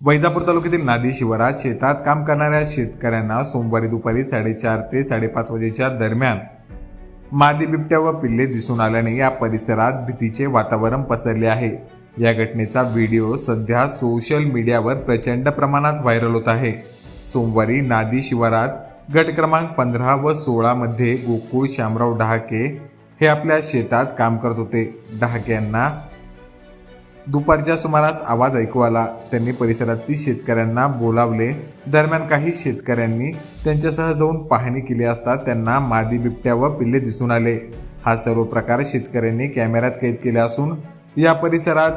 वैजापूर तालुक्यातील नादी शिवारात शेतात काम करणाऱ्या शेतकऱ्यांना सोमवारी दुपारी साडेचार ते साडेपाच वाजेच्या दरम्यान मादी बिबट्या व पिल्ले दिसून आल्याने या परिसरात भीतीचे वातावरण पसरले आहे. या घटनेचा व्हिडिओ सध्या सोशल मीडियावर प्रचंड प्रमाणात व्हायरल होत आहे. सोमवारी नादी शिवारात गट क्रमांक पंधरा व सोळामध्ये गोकुळ शामराव डहाके हे आपल्या शेतात काम करत होते. डहाके यांना दुपारच्या सुमारास आवाज ऐकू आला. त्यांनी परिसरातील शेतकऱ्यांना बोलावले. दरम्यान काही शेतकऱ्यांनी त्यांच्यासह जाऊन पाहणी केली असता त्यांना मादी बिबट्या व पिल्ले दिसून आले. हा सर्व प्रकार शेतकऱ्यांनी कॅमेऱ्यात कैद केला असून या परिसरात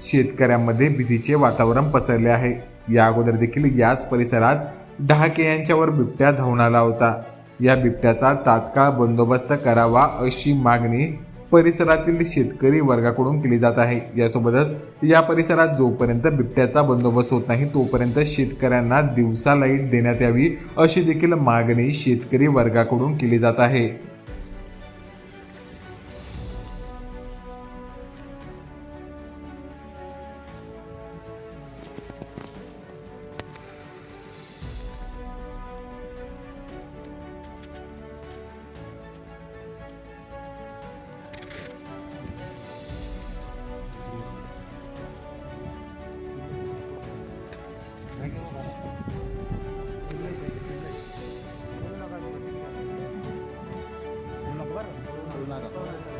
शेतकऱ्यांमध्ये भीतीचे वातावरण पसरले आहे. या अगोदर देखील याच परिसरात डहाके यांच्यावर बिबट्या धावून आला होता. या बिबट्याचा तात्काळ बंदोबस्त करावा अशी मागणी परिसरातील शेतकरी वर्गाकडून केली जात आहे. यासोबतच या परिसरात जोपर्यंत बिबट्याचा बंदोबस्त होत नाही तोपर्यंत शेतकऱ्यांना दिवसा लाइट देण्यात यावी अशी देखील मागणी शेतकरी वर्गाकडून केली जात आहे. Tulong na ka? Tulong na ka?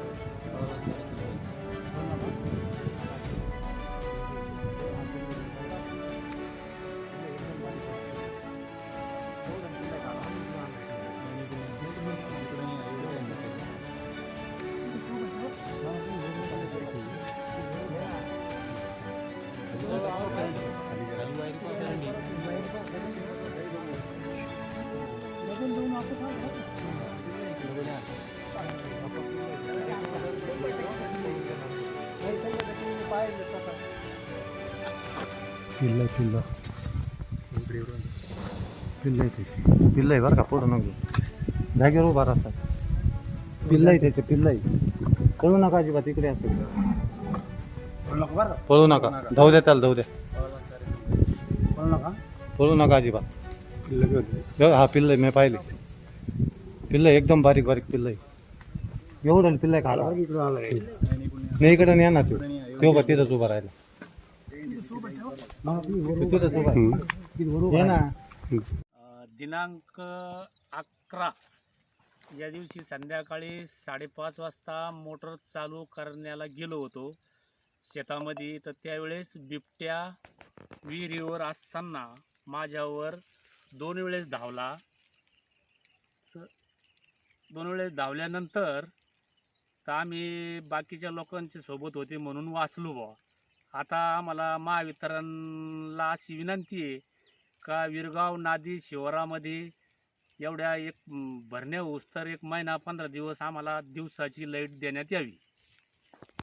पिल्ल पिल्ल. पिल्ल आहे त्याचे. पिल्ल आहे बरं का पुढं नको जागेवर उभा राहतात पिल्ल आहे त्याचे पिल्ल आहे. पळू नका अजिबात इकडे असेल पळू नका. धावू द्या त्याला धावू द्या. पळू नका. अजिबात. बघ, हा पिल्ल मी पाहिले. पिल्ल आहे, एकदम बारीक बारीक पिल्ल आहे. एवढं पिल्ल आहे का नाही इकडे नाही ना तू. तो बघ तिथंच उभा राहिला तिथंच उभा ये ना. दिनांक अकरा. या दिवशी संध्याकाळी साडेपाच वाजता मोटर चालू करण्याला गेलो होतो. शेतामध्ये तर त्यावेळेस बिबट्या विहिरीवर असताना माझ्यावर दोन वेळेस धावला. दोन वेळेस धावल्यानंतर तर आम्ही बाकीच्या लोकांची सोबत होते म्हणून वाचलो बुवा. आता आम्हाला महावितरणला अशी विनंती आहे का विरगाव नादी शिवारामध्ये एवढ्या एक भरण्या होऊस तर एक महिना पंधरा दिवस आम्हाला दिवसाची लाइट देण्यात यावी.